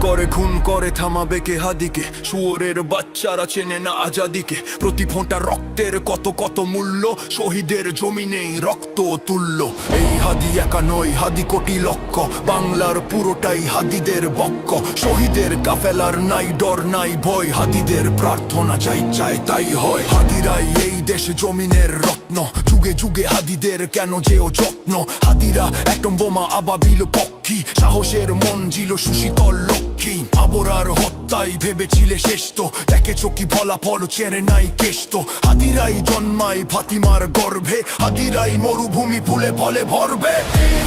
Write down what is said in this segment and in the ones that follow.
করে, খুন করে, থামাবে কে হাদিকে? শুয়োরের বাচ্চারা চেনে না আজাদিকে। প্রতি ফোঁটা রক্তের কত কত মূল্য? শহীদের জমিনেই রক্ত তুল্য। এই হাদি একা নয় হাদি কোটি লক্ষ। বাংলার পুরোটাই হাদিদের বক্ক শহীদের কাফেলার নাই, ডর নাই, ভয়। হাদিদের প্রার্থনা চাই চাই তাই হয়। হাদিরাই এই দেশ জমিনের রত্ন। যুগে যুগে হাদিদের কেন যেও যত্ন? হাদিরা একদম বোমা আবাবিল পক্ষী। সাহসের মন জিল সুশীতল লক্ষ্মী। আবরার হত্যাই ভেবেছিলে শেষ তো। একে কি ফলাফল চেনে নাই কেষ্ট হাদিরাই জন্মাই ফাতিমার গর্ভে। হাদিরাই মরুভূমি ফুলে ফলে ভরবে।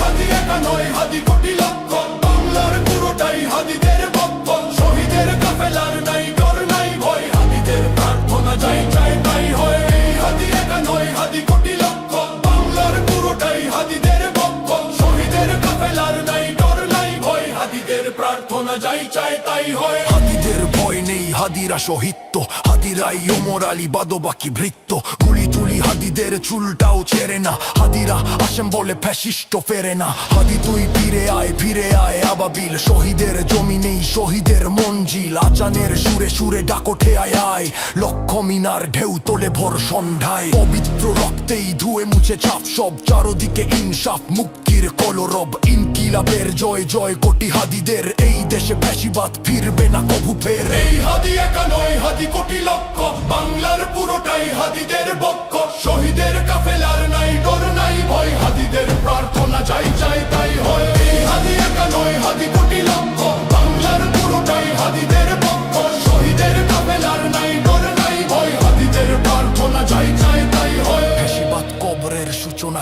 হাতি একা নয় হাদি কোটি লক্ষ। বাংলার পুরোটাই হাদিদের যাই, চাই, তাই হয়। হাদিদের ভয় নেই হাদিরা শহীদ হাদিরাই ওমর আলী বাদবাকি বৃত্ত গুলি তুলি হাদিদের চুলটাও ছেড়ে না। হাদিরা আসেম বলে ফ্যাসিস্ট ফেরে না। হাদি তুই ফিরে আয় ফিরে আয়, আবাবিল। শহীদের জমি নেই, শহীদের মঞ্জিল। আচানের সুরে সুরে ডাকোঠে আয় আয়। লক্ষ মিনার ঢেউ তোলে ভোর সন্ধ্যায়। পবিত্র রক্তেই ধুয়ে মুছে চাপ সব চারদিকে ইনসাফ, মুক্তির কলরব ইনকিলাবের জয় জয়, কোটি হাদিদের। এই দেশে ফ্যাসিবাদ ফিরবে না কবু ফের। এই হাদি একা নয়, হাদি কোটি লক্ষ। বাংলার পুরোটাই হাদিদের বক্ষ। শহীদের কাফেলার নাই, ডর নাই, ভয় হাদিদের প্রার্থনা চাই চাই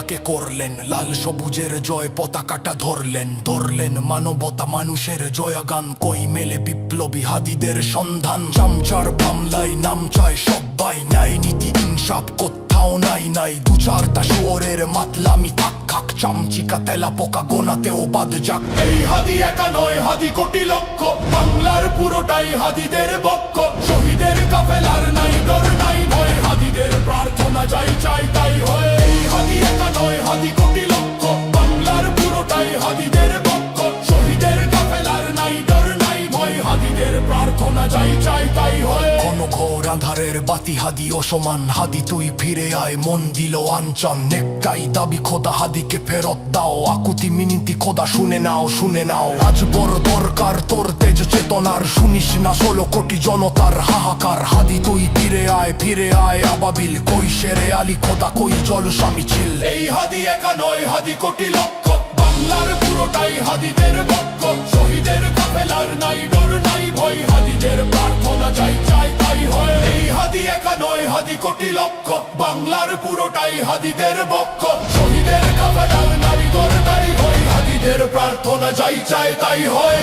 সূচনাকে করলেন। লাল সবুজের জয় পতাকাটা ধরলেন। ধরলেন মানবতা মানুষের জয়াগান। কই মেলে বিপ্লবী হাদিদের সন্ধান। চামচার বাংলায় নাম চায় সবাই ন্যায় নীতি ইনসাফ কোথাও নাই নাই। দু চারটা শুয়োরের মাতলামি থাক খাক চামচিকা তেলা পোকা গোনাতেও বাদ যাক। এই হাদি একা নয়, হাদি কোটি লক্ষ। বাংলার পুরোটাই হাদিদের বক্ষ। শহীদের কাফেলার আধারের বাতি হাদি অসমান হাদি, তুই ফিরে আয়, মন দিল আঞ্চন নেকটাই দাবি, খোদা হাদিকে ফেরত দাও। আকুতি মিনিতি, খোদা, শুনে নাও শুনে নাও। আজ বড় দরকার, তোর তেজ চেতনার। শুনিস না, ষোলো কোটি জনতার হাহাকার। হাদি, তুই ফিরে আয় ফিরে আয়, আবাবিল কই সেরে আলী, খোদা কই জল স্বামী ছিল। এই হাদি একা নয়, হাদি কোটি লক্ষ। বাংলার পুরোটাই হাদিদের বক্ষ। শহীদের কাফেলার নাই, ডর নাই, ভয় হাদিদের কোটি লক্ষ বাংলার পুরোটাই হাদিদের বক্ষ। শহীদের কাফেলার নারী ডর নাই ভয় হাদিদের প্রার্থনা চাই চাই তাই হয়।